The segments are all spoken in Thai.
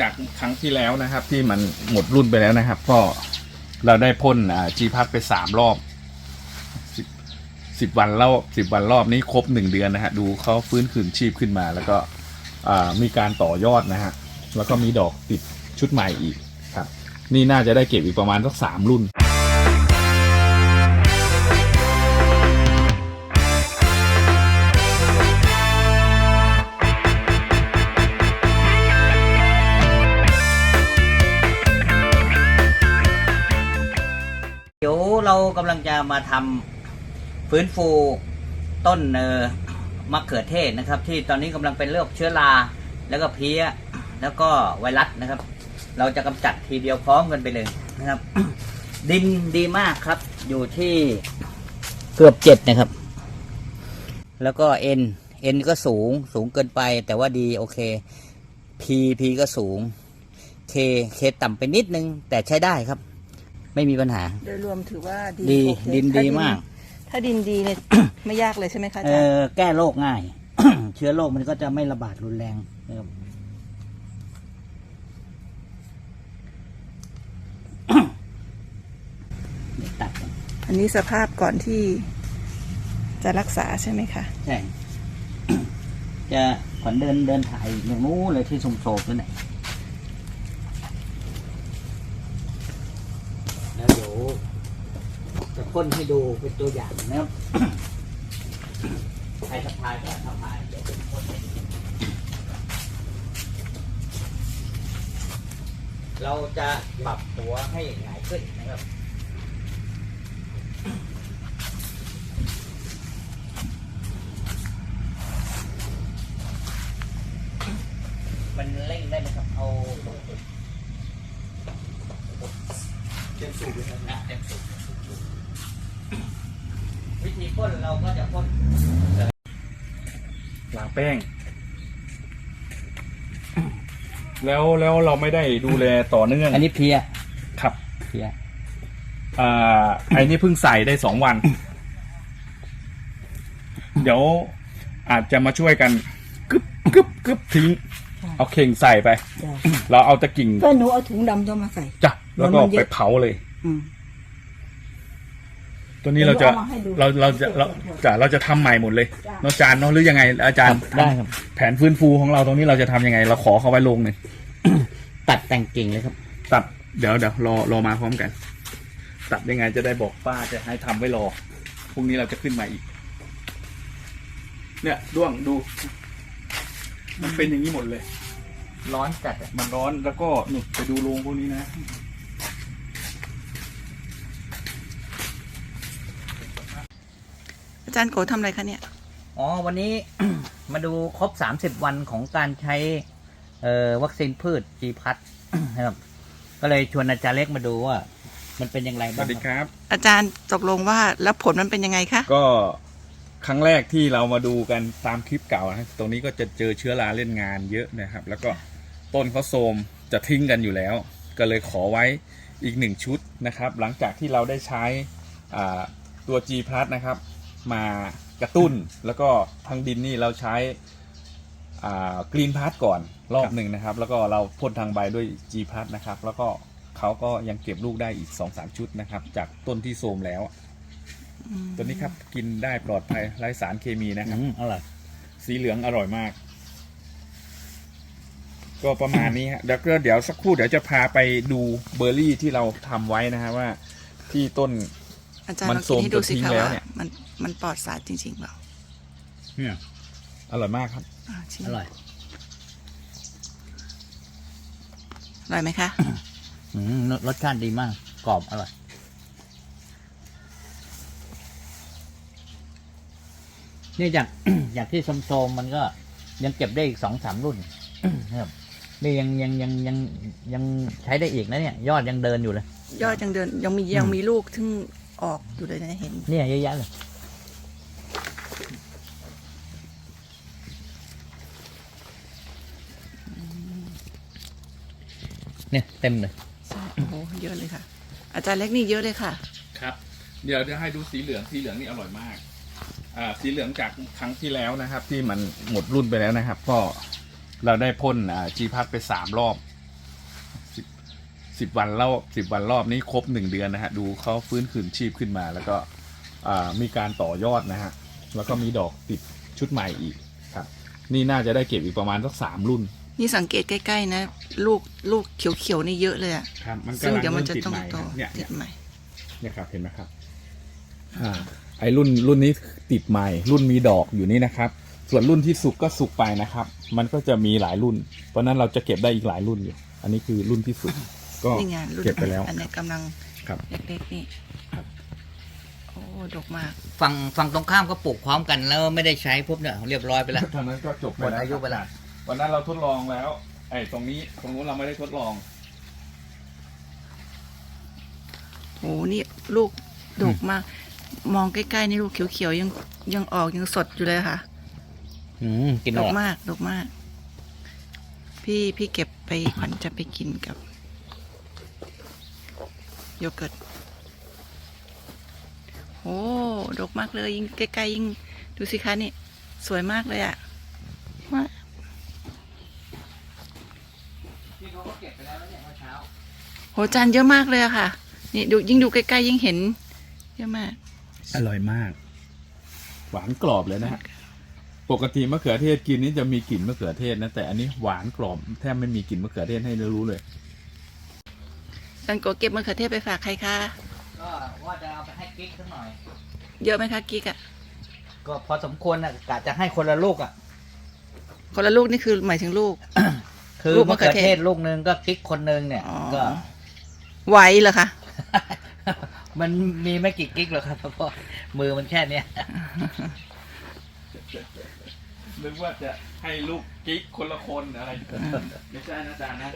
จากครั้งที่แล้วนะครับ ที่มันหมดรุ่นไปแล้วนะครับ ก็เราได้พ่นจีพัดไปสามรอบสิบสิบวันรอบสิบวันรอบนี้ครบหนึ่งเดือนนะฮะดูเขาฟื้นคืนชีพขึ้นมา แล้วก็มีการต่อยอดนะฮะแล้วก็มีดอกติดชุดใหม่อีกครับ นี่น่าจะได้เก็บอีกประมาณสักสามรุ่น กำลังจะมาทำฟื้นฟูต้นเออมะเขือเทศนะครับ ที่ตอนนี้กำลังเป็นโรคเชื้อราแล้วก็เพี้ยแล้วก็ไวรัสนะครับ เราจะกำจัดทีเดียวพร้อมกันไปเลยนะครับ ดินดีมากครับ อยู่ที่เกือบเจ็ดนะครับ แล้วก็เอ็นเอ็นก็สูงสูงเกินไป แต่ว่าดีโอเคพีพีก็สูงเคเคต่ำไปนิดนึง แต่ใช้ได้ครับ ไม่มีปัญหา โดยรวมถือว่าดีดีโอเคดินถ้ดีมาก ถ้าดินดีเนี่ย ไม่ยากเลยใช่ไหมคะอาเอจารย์อแก้โรคง่าย เชื้อโรคมันก็จะไม่ระบาดรุนแรงนะครับ เดี๋ยวตัดกันอันนี้สภาพก่อนที่จะรักษาใช่ไหมคะ ใช่ จะขวัญเดินเดินถ่ายอย่างนู้นเลยที่สมโศกนั่นแหละแล้วเดี๋ยวจะ พ่นให้ดูเป็นตัวอย่างนะครับ ใครสะพายก็สะพายเดี๋ยวผมพ่นให้ดูเราจะปรับตัวให้หงายขึ้นนะครับมันเร่งได้ไหมครับ เอาเต็มสูบเลยนะเต็มสูบ พ่นเราก็จะพ่นล้างแป้ง แล้วแล้วเราไม่ได้ดูแลต่อเนื่องอันนี้เพียครับเพียอ่าไอ้นี่เพิ่งใส่ได้สองวัน เดี๋ยวอาจจะมาช่วยกันกึบกึบกึบทิ้ง เอาเข่งใส่ไปเราเอาตะกิ่งก็หนูเอาถุงดำต้องมาใส่ จ้ะแล้วก็มันเยไปอะเผาเลย อืม ตัวนี้เราจะเดี๋ยวเอามาให้ดู เราเราจะเราจะเราจะทำใหม่หมดเลยจ้ะเนอะอาจารย์เนาะหรือยังไงอาจารย์ได้ครับ แผนฟื้นฟูของเราตรงนี้เราจะทำยังไง เราขอเขาไว้ลงหนึ่งตัดแต่งกิ่งเลยครับ ตัดเดี๋ยวเดี๋ยวรอรอมาพร้อมกัน ตัดยังไงจะได้บอกป้าจะให้ทำไว้รอพรุ่งนี้เราจะขึ้นมาอีก เนี่ยด้วงดู มันเป็นอย่างนี้หมดเลย ร้อนจัดอะมันร้อนแล้วก็นี่ไปดูโรงพวกนี้นะ จารย์โกทำอะไรคะเนี่ย อ๋อ วันนี้ มาดูครบ30วันของการใช้เอ่อวัคซีนพืชจีพัทนะครับ ก็เลยชวนอาจารย์เล็กมาดูว่า มันเป็นอย่างไรสบ้าวังสดีครับ อาจารย์ตกลงว่าแล้วผลมันเป็นยังไงคะ ก็ครั้งแรกที่เรามาดูกันตามคลิปเก่านะตรงนี้ก็จะเจอเชื้อราเล่นงานเยอะนะครับ แล้วก็ต้นเขาโทรมจะทิ้งกันอยู่แล้ว ก็เลยขอไว้อีกหนึ่งชุดนะครับ หลังจากที่เราได้ใช้อ่าตัว G plus นะครับ มากระตุ้นแล้วก็ทางดินนี่เราใช้กรีนพาร์ก่อนรอบหนึ่งนะครับ แล้วก็เราพ่นทางใบด้วย G plus นะครับ แล้วก็เขาก็ยังเก็บลูกได้อีก 2-3 ชุดนะครับ จากต้นที่โทรมแล้ว ตัวนี้ครับกินได้ปลอดภัยไร้สารเคมีนะครับอืมอร่อยสีเหลืองอร่อยมาก ก็ประมาณนี้ฮะเดี๋ยวก็เดี๋ยวสักครู่เดี๋ยวจะพาไปดูเบอร์รี่ที่เราทำไว้นะฮะว่าที่ต้น อาจารย์มันลองกินให้ดูสิโทรมจนทิ้คะงแล้วว่าเนี่ยมันมันปลอดสารจริงๆเปล่าเนี่ยอร่อยมากครับอ่าชิมอร่อยอร่อยไหมคะอืมรสชาติดีมาก กรอบอร่อย นี่จาก จากที่โซมๆมันก็ ยังเก็บได้อีกสองสามรุ่นนะครับนี่ยังยังยังยังยังใช้ได้อีกนะเนี่ย ยอดยังเดินอยู่เลย ยอดยังเดินยังมียังมีลูกทึ่ง ออกอยู่เลยนะเห็น เนี่ยเยอะแยะเลยเนี่ยเต็มเลยใช่โอ้โหเยอะเลยค่ะ อาจารย์เล็กนี่เยอะเลยค่ะ ครับ เดี๋ยวจะให้ดูสีเหลืองสีเหลืองนี่อร่อยมากอ่าสีเหลืองจากครั้งที่แล้วนะครับ ที่มันหมดรุ่นไปแล้วนะครับ ก็เราได้พ่นอ่าจีพัดไปสามรอบ สิบวันรอบสิบวันรอบนี้ครบหนึ่งเดือนนะฮะดูเขาฟื้นคืนชีพขึ้นมาแล้วก็อ่ามีการต่อยอดนะฮะแล้วก็มีดอกติดชุดใหม่อีกครับ นี่น่าจะได้เก็บอีกประมาณสักสามรุ่น นี่สังเกตใกล้ๆนะ ลูกลูกเขียวๆนี่เยอะเลยอะครับมันซึ่งกำลังเดี๋ยวมันเริ่มจะติดต้องใหม่โตครับเนี่ยติเนี่ยดใหม่เนี่ยครับเห็นไหมครับอ่าไอรุ่นรุ่นนี้ติดใหม่ รุ่นมีดอกอยู่นี่นะครับ ส่วนรุ่นที่สุกก็สุกไปนะครับ มันก็จะมีหลายรุ่น เพราะฉะนั้นเราจะเก็บได้อีกหลายรุ่นอยู่ อันนี้คือรุ่นที่สุก ก็นี่ไงรุ่นเก็บไปแล้ว อันนี้กำลังครับ เล็กๆนี่ครับ โอ้ดกมาก ฝั่งฝั่งตรงข้ามก็ปลูกพร้อมกันแล้วไม่ได้ใช้ปุ๊บเนี่ยเรียบร้อยไปแล้วตอนนั้นก็จบไปหมดอายุไปแล้ว วันนั้นเราทดลองแล้วไอ้ตรงนี้ตรงนู้นเราไม่ได้ทดลอง โอ้นี่ลูกดกมาก มองใกล้ๆนี่ลูกเขียวๆยังยังออกยังสดอยู่เลยค่ะ อืมกินดอกอกมากดกมาก พี่พี่เก็บไปขวัญจะไปกินกับ โยเกิร์ตโอ้ดกมากเลยยิ่งใกล้ๆยิ่งดูสิคะนี่ สวยมากเลยอะว่าที่เขาก็เก็บไปแล้วเนี่ยเมื่อเช้าโหจานเยอะมากเลยอะค่ะ นี่ดูยิ่งดูใกล้ๆยิ่งเห็น เยอะมาก อร่อยมาก หวานกรอบเลยนะฮะ ปกติมะเขือเทศกินนี่จะมีกลิ่นมะเขือเทศนะ แต่อันนี้หวานกรอบแทบไม่มีกลิ่นมะเขือเทศให้รู้เลย จันโกเก็บมะเขือเทศไปฝากใครคะ ก็ว่าจะเอาไปให้กิ๊กสักหน่อย เยอะไหมคะกิ๊กอะก็พอสมควรนะกะจะให้คนละลูกอะ คนละลูกนี่คือหมายถึงลูก คือลูกมะมะเขืเขืออเทเทศศลูกหนึงก็กิ๊กคนหนึงเนี่ยอ๋อก็ไหวเหรอคะ มันมีไม่กี่กิ๊กหรอกครับเพราะมือมันแค่เนี้ย นึกว่าจะให้ลูกกิ๊กคนละคนอะไร ไม่ใช่นะจานนะ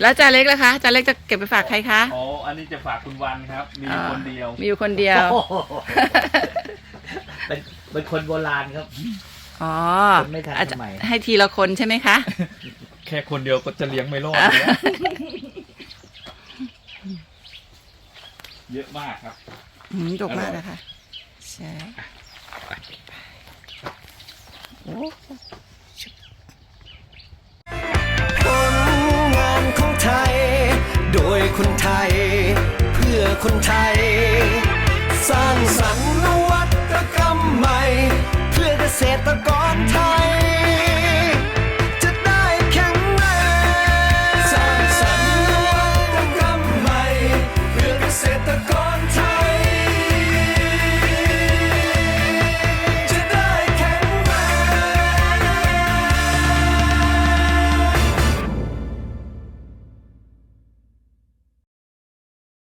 แล้วจานเล็กล่ะคะจานเล็กจะเก็บไปฝากใครคะอ๋อ อันนี้จะฝากคุณวันครับ มีอยู่คนเดียว มีอยู่คนเดียว โอ้โหเป็นเป็นคนโบราณครับ อ๋อคนไม่ทันอาจจะสมัย ให้ทีละคนใช่ไหมคะ แค่คนเดียวก็จะเลี้ยงไม่รอดแล้วเยอะมากครับอืมดกมากนะคะ ใช่โอ้ ผลงานของไทย โดยคนไทย เพื่อคนไทย สร้างสรรค์นวัตกรรมใหม่ เพื่อเกษตรกรไทย